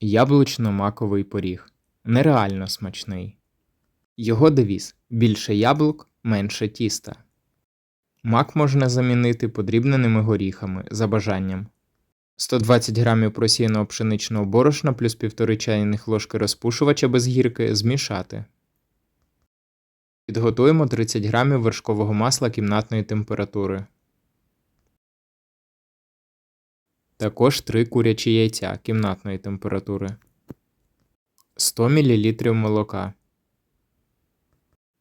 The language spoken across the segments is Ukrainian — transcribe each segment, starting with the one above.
Яблучно-маковий поріг. Нереально смачний. Його девіз більше яблук, менше тіста. Мак можна замінити подрібненими горіхами за бажанням. 120 грамів просіяного пшеничного борошна плюс 1,5 чайних ложки розпушувача без гірки змішати. Підготуємо 30 грамів вершкового масла кімнатної температури. Також 3 курячі яйця кімнатної температури. 100 мл молока.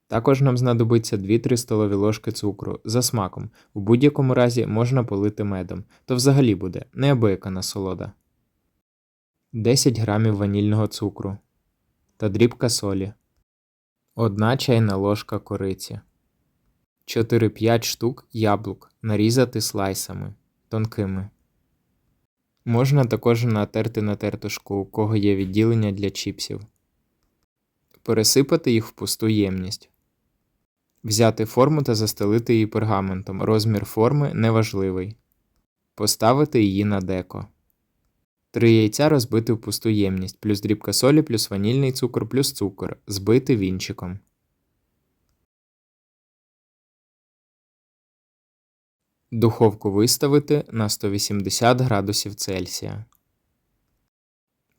Також нам знадобиться 2-3 столові ложки цукру за смаком. У будь-якому разі можна полити медом, то взагалі буде неабияка насолода. 10 грамів ванільного цукру та дрібка солі. 1 чайна ложка кориці. 4-5 штук яблук нарізати слайсами тонкими. Можна також натерти на тертушку, у кого є відділення для чіпсів. Пересипати їх в пусту ємність. Взяти форму та застелити її пергаментом. Розмір форми неважливий. Поставити її на деко. Три яйця розбити в пусту ємність, плюс дрібка солі, плюс ванільний цукор, плюс цукор. Збити вінчиком. Духовку виставити на 180 градусів Цельсія.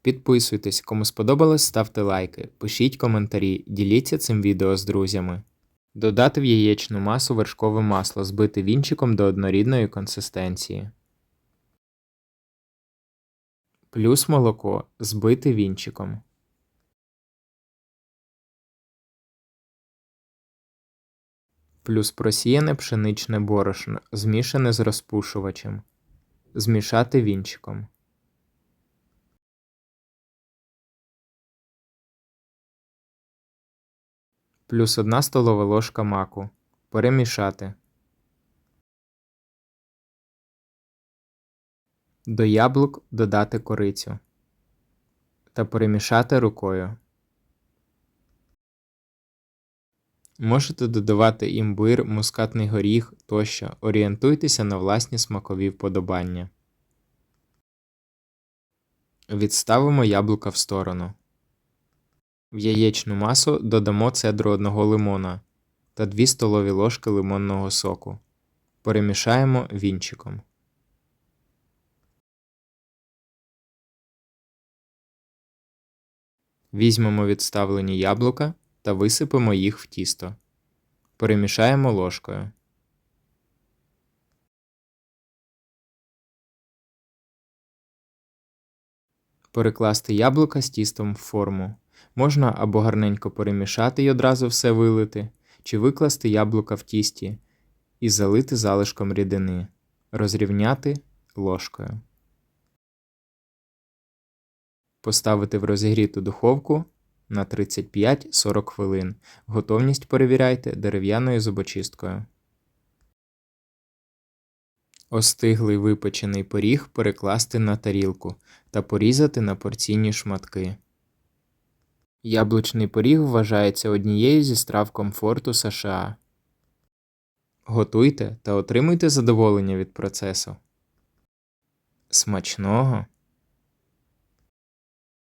Підписуйтесь, кому сподобалось, ставте лайки, пишіть коментарі, діліться цим відео з друзями. Додати в яєчну масу вершкове масло, збити вінчиком до однорідної консистенції. Плюс молоко збити вінчиком. Плюс просіяне пшеничне борошно, змішане з розпушувачем. Змішати вінчиком. Плюс 1 столова ложка маку. Перемішати. До яблук додати корицю. Та перемішати рукою. Можете додавати імбир, мускатний горіх тощо. Орієнтуйтеся на власні смакові вподобання. Відставимо яблука в сторону. В яєчну масу додамо цедру одного лимона та 2 столові ложки лимонного соку. Перемішаємо вінчиком. Візьмемо відставлені яблука та висипемо їх в тісто. Перемішаємо ложкою. Перекласти яблука з тістом в форму. Можна або гарненько перемішати і одразу все вилити, чи викласти яблука в тісті і залити залишком рідини, розрівняти ложкою. Поставити в розігріту духовку на 35-40 хвилин. Готовність перевіряйте дерев'яною зубочисткою. Остиглий випечений поріг перекласти на тарілку та порізати на порційні шматки. Яблучний поріг вважається однією зі страв комфорту США. Готуйте та отримуйте задоволення від процесу. Смачного!